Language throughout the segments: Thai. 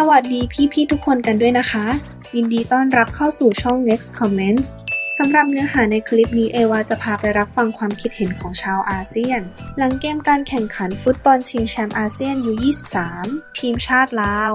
สวัสดีพี่ๆทุกคนกันด้วยนะคะ ยินดีต้อนรับเข้าสู่ช่อง Next Comments สำหรับเนื้อหาในคลิปนี้เอวาจะพาไปรับฟังความคิดเห็นของชาวอาเซียน หลังเกมการแข่งขันฟุตบอลชิงแชมป์อาเซียนยู23ทีมชาติลาว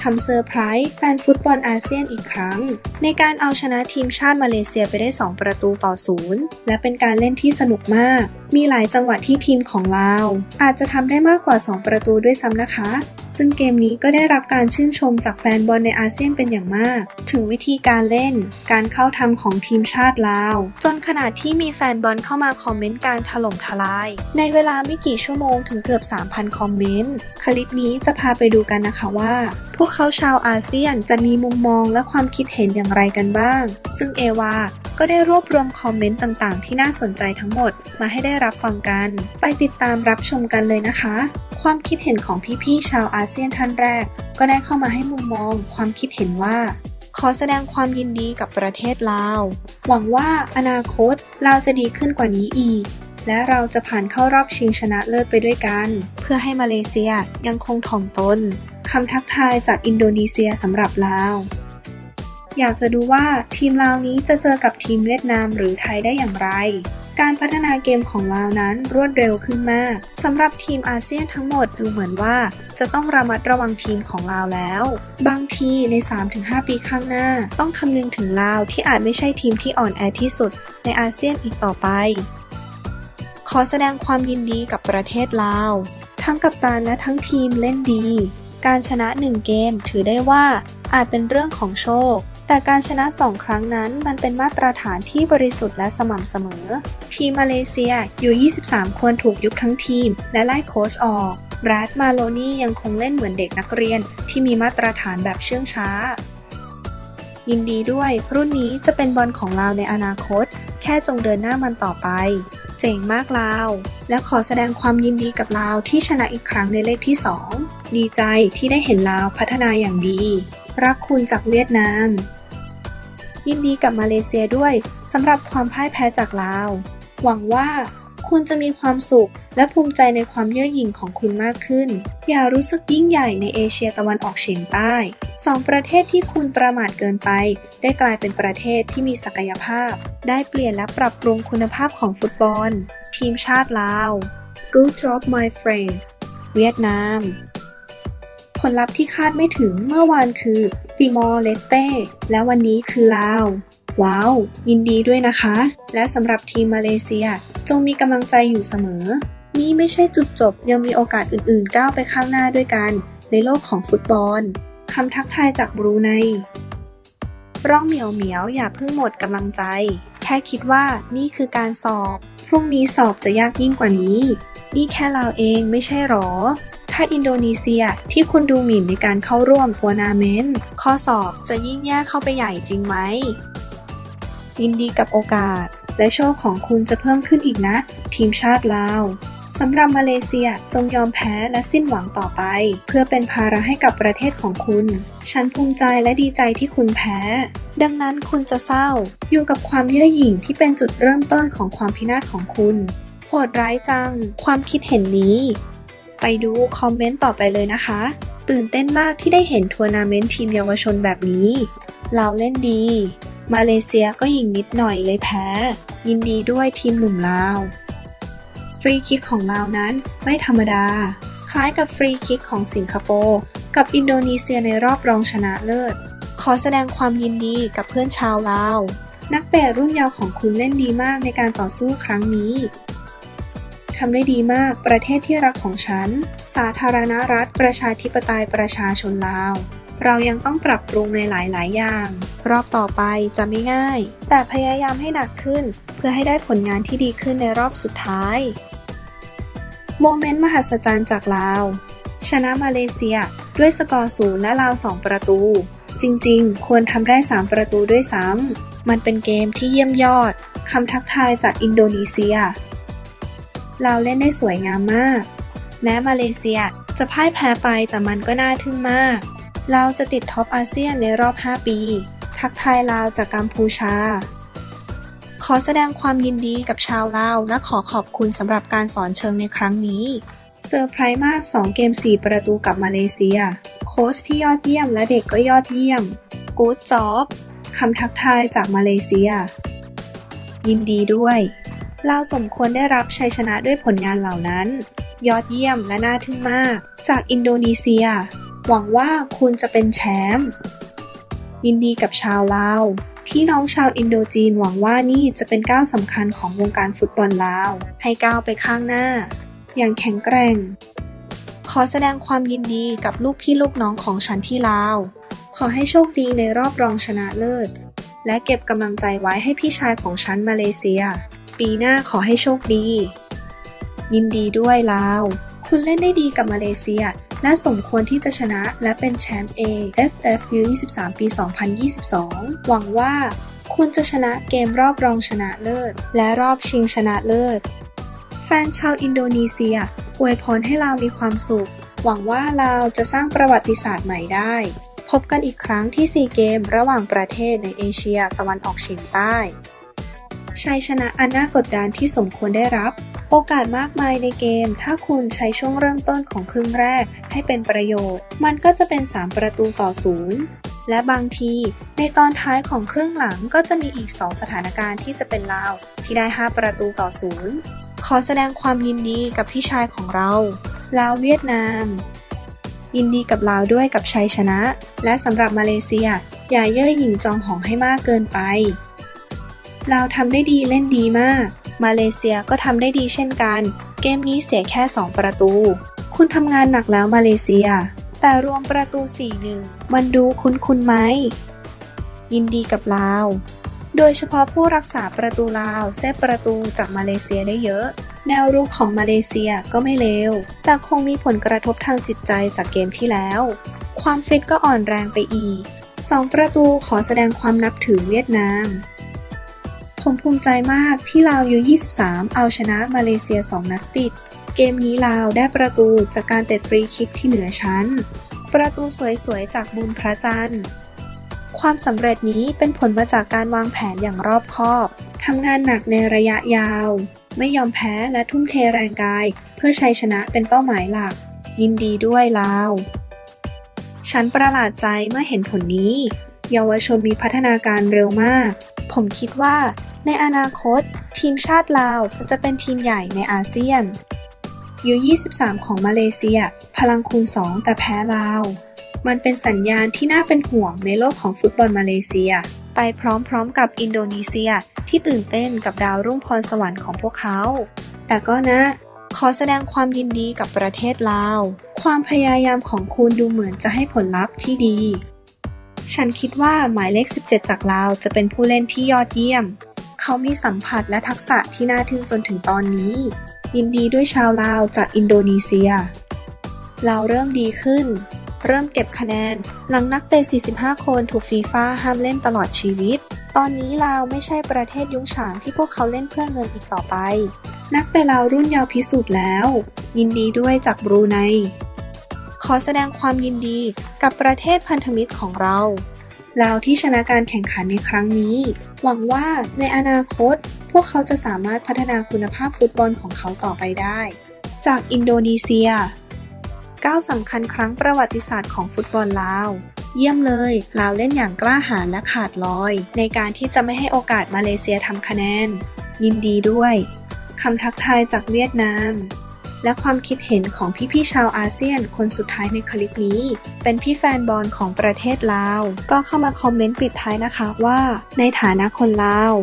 ทำเซอร์ไพรส์แฟนฟุตบอลอาเซียนอีกครั้ง ในการเอาชนะทีมชาติมาเลเซียไปได้ 2 ประตูต่อศูนย์และเป็นการเล่นที่สนุกมาก มีหลายจังหวะที่ทีมของลาว อาจจะทำได้มากกว่า 2 ประตูด้วยซ้ำนะคะ ซึ่งเกมนี้ก็ได้รับการชื่นชมจากแฟนบอลในอาเซียนเป็นอย่างมาก ถึงวิธีการเล่น การเข้าทำของทีมชาติลาว จนขนาดที่มีแฟนบอลเข้ามาคอมเมนต์การถล่มทลาย ในเวลาไม่กี่ชั่วโมงถึงเกือบ 3,000 คอมเมนต์ คลิปนี้จะพาไปดูกันนะคะว่า พวกเขาชาวอาเซียนจะมีมุมมองและความคิดเห็นอย่างไรกันบ้าง ซึ่งเอวา ก็ได้รวบรวมคอมเมนต์ต่างๆ ที่น่าสนใจทั้งหมดมาให้ได้รับฟังกัน ไปติดตามรับชมกันเลยนะคะ ความคิดเห็นของพี่ๆชาวอาเซียนท่านแรก ก็ได้เข้ามาให้มุมมอง ความคิดเห็นว่า ขอแสดงความยินดีกับประเทศลาว หวังว่าอนาคตลาวจะดีขึ้นกว่านี้อีก และเราจะผ่านเข้ารอบชิงชนะเลิศไปด้วยกัน เพื่อให้มาเลเซียยังคงถ่อมตนคำทักทายจากอินโดนีเซียสำหรับลาวอยากจะดูว่าทีมลาวนี้จะเจอกับทีมเวียดนามหรือไทยได้อย่างไร การพัฒนาเกมของลาวนั้นรวดเร็วขึ้นมากสำหรับทีมอาเซียนทั้งหมดดูเหมือนว่า จะต้องระมัดระวังทีมของลาวแล้ว บางทีใน 3-5 ปีข้างหน้า ต้องคำนึงถึงลาวที่อาจไม่ใช่ทีมที่อ่อนแอที่สุด ในอาเซียนอีกต่อไป ขอแสดงความยินดีกับประเทศลาว ทั้งกัปตันและทั้งทีมเล่นดี การชนะหนึ่งเกมถือได้ว่าอาจเป็นเรื่องของโชค แต่การชนะสองครั้งนั้นมันเป็นมาตรฐานที่บริสุทธิ์และสม่ำเสมอ ทีมมาเลเซียอยู่ 23 คนถูกยุบทั้งทีม และไล่โค้ชออกแบรดมาโลนี่ยังคงเล่นเหมือนเด็กนักเรียนที่มีมาตรฐานแบบเชื่องช้า ยินดีด้วย รุ่นนี้จะเป็นบอลของเราในอนาคต แค่จงเดินหน้ามันต่อไป เจ๋งมากลาว และขอแสดงความยินดีกับลาวที่ชนะอีกครั้งในเลขที่ 2 ดีใจที่ได้เห็นลาวพัฒนาอย่างดี รักคุณจากเวียดนาม ยินดีกับมาเลเซียด้วยสำหรับความพ่ายแพ้จากลาว หวังว่าคุณจะมีความสุขและภูมิใจในความเย่อหยิ่งของคุณมากขึ้น อย่ารู้สึกยิ่งใหญ่ในเอเชียตะวันออกเฉียงใต้สองประเทศที่คุณประมาทเกินไป ได้กลายเป็นประเทศที่มีศักยภาพ ได้เปลี่ยนและปรับปรุงคุณภาพของฟุตบอล ทีมชาติลาว Good job my friend เวียดนาม ผลลัพธ์ที่คาดไม่ถึงเมื่อวานคือติมอร์เลสเต้และวันนี้คือลาว ว้าว ยินดีด้วยนะคะ และสำหรับทีมมาเลเซีย จงมีกำลังใจอยู่เสมอ นี่ไม่ใช่จุดจบยังมีโอกาสอื่นๆ ก้าวไปข้างหน้าด้วยกัน ในโลกของฟุตบอลคำทักทายจากบรูไนร่องเหมียวเหมียวอย่าเพิ่งหมดกำลังใจ แค่คิดว่านี่คือการสอบ พรุ่งนี้สอบจะยากยิ่งกว่านี้ นี่แค่เราเองไม่ใช่หรอ ถ้าอินโดนีเซียที่คุณดูหมิ่นในการเข้าร่วมทัวร์นาเมนต์ข้อสอบจะยิ่งแย่เข้าไปใหญ่จริงไหม ยินดีกับโอกาส และโชคของคุณจะเพิ่มขึ้นอีกนะ ทีมชาติลาวสำหรับมาเลเซียจงยอมแพ้และสิ้นหวังต่อไป เพื่อเป็นภาระให้กับประเทศของคุณ ฉันภูมิใจและดีใจที่คุณแพ้ ดังนั้นคุณจะเศร้า อยู่กับความเย่อหยิ่งที่เป็นจุดเริ่มต้นของความพินาศของคุณโหดร้ายจัง ความคิดเห็นนี้ ไปดูคอมเมนต์ต่อไปเลยนะคะ ตื่นเต้นมากที่ได้เห็นทัวร์นาเมนต์ทีมเยาวชนแบบนี้ เราเล่นดี มาเลเซียก็ยิงนิดหน่อยเลยแพ้ ยินดีด้วยทีมหนุ่มลาว ฟรีคิกของลาวนั้นไม่ธรรมดา คล้ายกับฟรีคิกของสิงคโปร์กับอินโดนีเซียในรอบรองชนะเลิศ ขอแสดงความยินดีกับเพื่อนชาวลาว นักเตะรุ่นเยาว์ของคุณเล่นดีมากในการต่อสู้ครั้งนี้ ทำได้ดีมาก ประเทศที่รักของฉัน สาธารณรัฐ ประชาธิปไตยประชาชนลาว เรายังต้องปรับปรุงในหลาย ๆ อย่าง รอบต่อไปจะไม่ง่าย แต่พยายามให้หนักขึ้น เพื่อให้ได้ผลงานที่ดีขึ้นในรอบสุดท้าย โมเมนต์มหัศจรรย์จากลาว ชนะมาเลเซีย ด้วยสกอร์ศูนย์และลาว2ประตู จริง ๆ ควรทำได้ 3 ประตูด้วยซ้ำมันเป็นเกมที่เยี่ยมยอด คำทักทายจากอินโดนีเซีย ลาวเล่นได้สวยงามมาก แม้มาเลเซียจะพ่ายแพ้ไปแต่มันก็น่าทึ่งมากเราจะติดท็อปอาเซียนในรอบ 5 ปี ทักทายลาวจากกัมพูชา ขอแสดงความยินดีกับชาวลาว และขอขอบคุณสำหรับการสอนเชิงในครั้งนี้เซอร์ไพรส์มาก 2 เกม 4 ประตูกับมาเลเซีย โค้ชที่ยอดเยี่ยมและเด็กก็ยอดเยี่ยม กู๊ดจ็อบ คำทักทายจากมาเลเซีย ยินดีด้วย เราสมควรได้รับชัยชนะด้วยผลงานเหล่านั้น ยอดเยี่ยมและน่าทึ่งมาก จากอินโดนีเซีย หวังว่าคุณจะเป็นแชมป์ยินดีกับชาวลาว พี่น้องชาวอินโดจีนหวังว่านี่จะเป็นก้าวสำคัญของวงการฟุตบอลลาว ให้ก้าวไปข้างหน้า อย่างแข็งแกร่ง ขอแสดงความยินดีกับลูกพี่ลูกน้องของฉันที่ลาว ขอให้โชคดีในรอบรองชนะเลิศ และเก็บกำลังใจไว้ให้พี่ชายของฉันมาเลเซีย ปีหน้าขอให้โชคดี ยินดีด้วยลาว คุณเล่นได้ดีกับมาเลเซีย และสมควรที่จะชนะและเป็นแชมป์ AFF U23 ปี 2022 หวังว่าคุณจะชนะเกมรอบรองชนะเลิศ และรอบชิงชนะเลิศ แฟนชาวอินโดนีเซียอวยพรให้ลาวมีความสุข หวังว่าลาวจะสร้างประวัติศาสตร์ใหม่ได้ พบกันอีกครั้งที่ซีเกมระหว่างประเทศในเอเชียตะวันออกเฉียงใต้ ชัยชนะอันน่ากดดันที่สมควรได้รับ โอกาสมากมายในเกม ถ้าคุณใช้ช่วงเริ่มต้นของครึ่งแรกให้เป็นประโยชน์ มันก็จะเป็น 3 ประตูต่อศูนย์และบางทีในตอนท้ายของครึ่งหลังก็จะมีอีก 2 สถานการณ์ที่จะเป็นลาว ที่ได้ 5 ประตูต่อศูนย์ขอแสดงความยินดีกับพี่ชายของเรา ลาวเวียดนาม ยินดีกับลาวด้วยกับชัยชนะ และสำหรับมาเลเซีย อย่าเย่อหยิ่งจองหองให้มากเกินไป ลาวทำได้ดีเล่นดีมาก มาเลเซียก็ทำได้ดีเช่นกัน เกมนี้เสียแค่ 2 ประตู คุณทำงานหนักแล้วมาเลเซีย แต่รวมประตู4-1มันดูคุ้นๆไหม ยินดีกับลาว โดยเฉพาะผู้รักษาประตูลาวเซฟประตูจากมาเลเซียได้เยอะ แนวรุกของมาเลเซียก็ไม่เลว แต่คงมีผลกระทบทางจิตใจจากเกมที่แล้ว ความฟิตก็อ่อนแรงไปอีก 2 ประตูขอแสดงความนับถือเวียดนาม ผมภูมิใจมากที่ลาวยู23 เอาชนะมาเลเซีย 2 นัดติด เกมนี้ลาวได้ประตูจากการเตะฟรีคิกที่เหนือชั้น ประตูสวยๆ จากบุญพระจันทร์ ความสำเร็จนี้เป็นผลมาจากการวางแผนอย่างรอบคอบ ทำงานหนักในระยะยาว ไม่ยอมแพ้และทุ่มเทแรงกาย เพื่อชัยชนะเป็นเป้าหมายหลัก ยินดีด้วยลาว ฉันประหลาดใจเมื่อเห็นผลนี้ เยาวชนมีพัฒนาการเร็วมาก ผมคิดว่า ในอนาคต ทีมชาติลาวจะเป็นทีมใหญ่ในอาเซียนยู23 ของมาเลเซีย พลังคูณ 2 แต่แพ้ลาว มันเป็นสัญญาณที่น่าเป็นห่วงในโลกของฟุตบอลมาเลเซีย ไปพร้อมๆกับอินโดนีเซียที่ตื่นเต้นกับดาวรุ่งพรสวรรค์ของพวกเขา แต่ก็นะ ขอแสดงความยินดีกับประเทศลาว ความพยายามของคุณดูเหมือนจะให้ผลลัพธ์ที่ดี ฉันคิดว่าหมายเลข 17 จากลาวจะเป็นผู้เล่นที่ยอดเยี่ยม เขามีสัมผัสและทักษะที่น่าทึ่งจนถึงตอนนี้ ยินดีด้วยชาวลาวจากอินโดนีเซียเราเริ่มดีขึ้น เริ่มเก็บคะแนน หลังนักเตะ 45 คนถูกฟีฟ่าห้ามเล่นตลอดชีวิต ตอนนี้ลาวไม่ใช่ประเทศยุ้งฉางที่พวกเขาเล่นเพื่อเงินอีกต่อไป นักเตะลาวรุ่นยาวพิสูจน์แล้ว ยินดีด้วยจากบรูไน ขอแสดงความยินดีกับประเทศพันธมิตรของเราลาวที่ชนะการแข่งขันในครั้งนี้ หวังว่าในอนาคต พวกเขาจะสามารถพัฒนาคุณภาพฟุตบอลของเขาต่อไปได้ จากอินโดนีเซียก้าวสำคัญครั้งประวัติศาสตร์ของฟุตบอลลาว เยี่ยมเลยลาวเล่นอย่างกล้าหาญและขาดลอย ในการที่จะไม่ให้โอกาสมาเลเซียทำคะแนน ยินดีด้วยคำทักทายจากเวียดนาม และความคิดเห็นของพี่ๆชาวอาเซียน คนสุดท้ายในคลิปนี้ เป็นพี่แฟนบอลของประเทศลาว ก็เข้ามาคอมเมนต์ปิดท้ายนะคะว่า ในฐานะคนลาว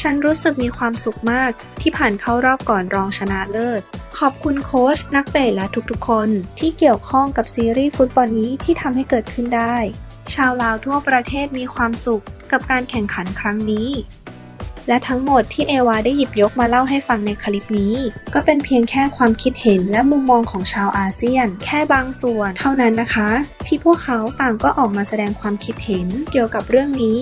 ฉันรู้สึกมีความสุขมากที่ผ่านเข้ารอบก่อนรองชนะเลิศขอบคุณโค้ชนักเตะและทุกๆ คนที่เกี่ยวข้องกับซีรีส์ฟุตบอลนี้ที่ทำให้เกิดขึ้นได้ ชาวลาวทั่วประเทศมีความสุขกับการแข่งขันครั้งนี้ และทั้งหมดที่เอวาได้หยิบยกมาเล่าให้ฟังในคลิปนี้ ก็เป็นเพียงแค่ความคิดเห็นและมุมมองของชาวอาเซียน แค่บางส่วนเท่านั้นนะคะ ที่พวกเขาต่างก็ออกมาแสดงความคิดเห็นเกี่ยวกับเรื่องนี้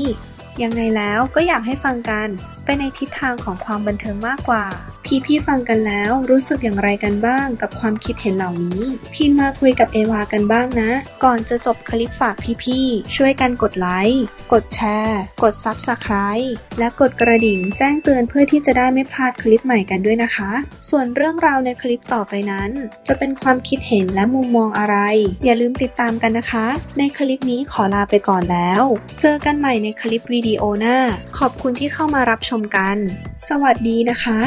ยังไงแล้วก็อยากให้ฟังกัน ไปในทิศทางของความบันเทิงมากกว่า พี่ๆฟังกันแล้วรู้สึกอย่างไรกันบ้างกับความคิดเห็นเหล่านี้ พิมมาคุยกับเอวากันบ้างนะ ก่อนจะจบคลิปฝากพี่ๆช่วยกันกดไลค์ กดแชร์ กด Subscribe และกดกระดิ่งแจ้งเตือนเพื่อที่จะได้ไม่พลาดคลิปใหม่กันด้วยนะคะ ส่วนเรื่องราวในคลิปต่อไปนั้น จะเป็นความคิดเห็นและมุมมองอะไร อย่าลืมติดตามกันนะคะ ในคลิปนี้ขอลาไปก่อนแล้ว เจอกันใหม่ในคลิปวิดีโอหน้า ขอบคุณที่เข้ามารับชมกัน สวัสดีนะคะ